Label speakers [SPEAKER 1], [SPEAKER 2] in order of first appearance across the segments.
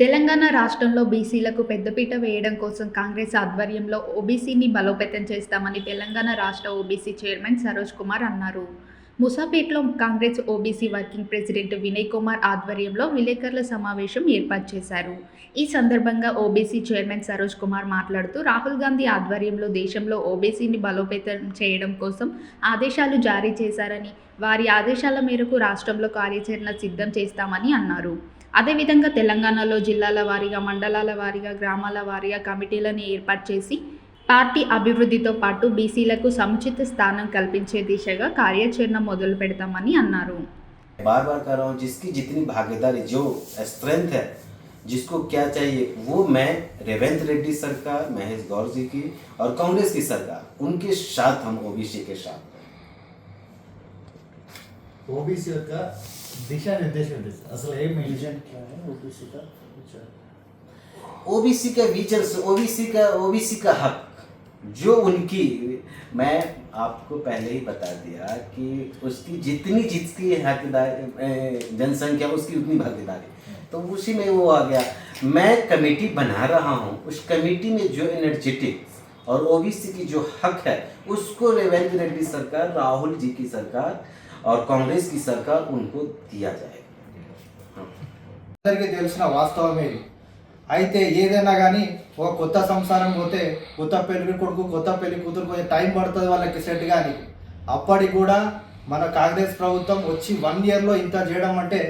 [SPEAKER 1] తెలంగాణ రాష్ట్రంలో బీసీలకు పెద్దపీట వేయడం కోసం కాంగ్రెస్ ఆధ్వర్యంలో ఓబీసీని బలోపేతం చేస్తామని తెలంగాణ రాష్ట్ర ఓబీసీ చైర్మన్ సరోజ్ కుమార్ అన్నారు. ముసాపేట్లో Congress OBC working president Vinay Kumar ఆధ్వర్యంలో విలేకరుల సమావేశం ఏర్పాటు చేశారు. ఈ సందర్భంగా ఓబీసీ చైర్మన్ సరోజ్ కుమార్ మాట్లాడుతూ రాహుల్ గాంధీ ఆధ్వర్యంలో దేశంలో ఓబీసీని బలోపేతం చేయడం కోసం ఆదేశాలు జారీ చేశారని వారి ఆదేశాల మేరకు రాష్ట్రంలో కార్యాచరణ సిద్ధం చేస్తామని అన్నారు. అదేవిధంగా తెలంగాణలో జిల్లాల వారీగా మండలాల వారీగా గ్రామాల వారీగా కమిటీలను ఏర్పాటు చేసి పార్టీ అభివృద్ధితో పాటు బీసీలకు సముచిత స్థానం కల్పించే దిశగా కార్యాచరణ మొదలు పెడతామని అన్నారు
[SPEAKER 2] बार बार कर रहा हूँ जिसकी जितनी भागीदारी जो स्ट्रेंथ है जिसको क्या चाहिए वो मैं रेवंत रेड्डी सरकार महेश गौर जी की और कांग्रेस की सरकार उनके साथ हम ओबीसी के साथ हैं।
[SPEAKER 3] ఓబీసీ दिशा निर्देश में दिशा असल एक
[SPEAKER 4] विजन क्या है? ओबीसी का अच्छा
[SPEAKER 2] ओबीसी का विजन ओबीसी का ओबीसी का हक जो उनकी मैं आपको पहले ही बता दिया कि उसकी जितनी जितनी हकदारी जनसंख्या उसकी उतनी भागीदारी। तो उसी में वो आ गया। मैं कमेटी बना रहा हूँ। उस कमेटी में जो एनर्जेटिक और ओबीसी की जो हक है उसको रेवेंद्र रेड्डी सरकार राहुल जी की सरकार और कांग्रेस की सरकार उनको दिया जाएगा हाँ।
[SPEAKER 5] అందరికీ తెలిసిన వాస్తవమే ఇది అయితే ఏదైనా కానీ ఒక కొత్త సంసారం పోతే కొత్త పెళ్లి కొడుకు కొత్త పెళ్లి కూతురు కొంచెం టైం పడుతుంది వాళ్ళకి సెట్ కానీ అప్పటికి కూడా మన కాంగ్రెస్ ప్రభుత్వం వచ్చి వన్ ఇయర్లో ఇంత చేయడం అంటే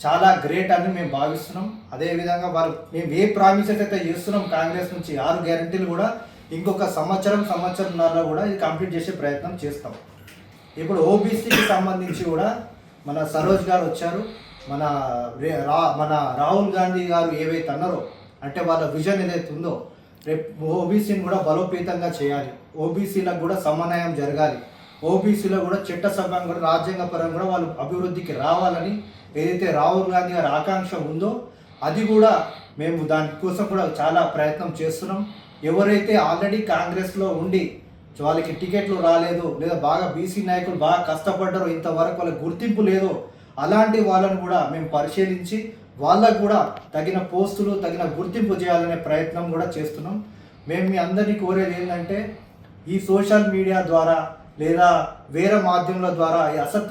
[SPEAKER 5] చాలా గ్రేట్ అని మేము భావిస్తున్నాం అదేవిధంగా వారు మేము ఏ ప్రామిసెస్ అయితే చేస్తున్నాం కాంగ్రెస్ నుంచి ఆరు గ్యారంటీలు కూడా ఇంకొక సంవత్సరం సంవత్సరంన్నర కూడా ఇది కంప్లీట్ చేసే ప్రయత్నం చేస్తాం ఇప్పుడు ఓబీసీకి సంబంధించి కూడా మన సరోజ్ గారు వచ్చారు. మన రే- రా మన రాహుల్ గాంధీ గారు ఏవైతే అన్నారో అంటే వాళ్ళ విజన్ ఏదైతే ఉందో రేపు ఓబీసీని కూడా బలోపేతంగా చేయాలి. ఓబీసీలకు కూడా సమన్వయం జరగాలి. ఓబీసీలో కూడా చట్టసభ్యం కూడా రాజ్యాంగ పరంగా కూడా వాళ్ళు అభివృద్ధికి రావాలని ఏదైతే రాహుల్ గాంధీ గారి ఆకాంక్ష ఉందో అది కూడా మేము దానికోసం కూడా చాలా ప్రయత్నం చేస్తున్నాం. ఎవరైతే ఆల్రెడీ కాంగ్రెస్లో ఉండి వాళ్ళకి టికెట్లు రాలేదు లేదా బాగా బీసీ నాయకులు బాగా కష్టపడ్డారు ఇంతవరకు వాళ్ళకి గుర్తింపు లేదో అలాంటి వాళ్ళని కూడా మేము పరిశీలించి వాళ్ళకు కూడా తగిన పోస్టులు తగిన గుర్తింపు చేయాలనే ప్రయత్నం కూడా చేస్తున్నాం. మేము మీ అందరినీ కోరేది ఏంటంటే ఈ సోషల్ మీడియా ద్వారా లేదా వేరే మాధ్యమాల ద్వారా ఈ అసత్య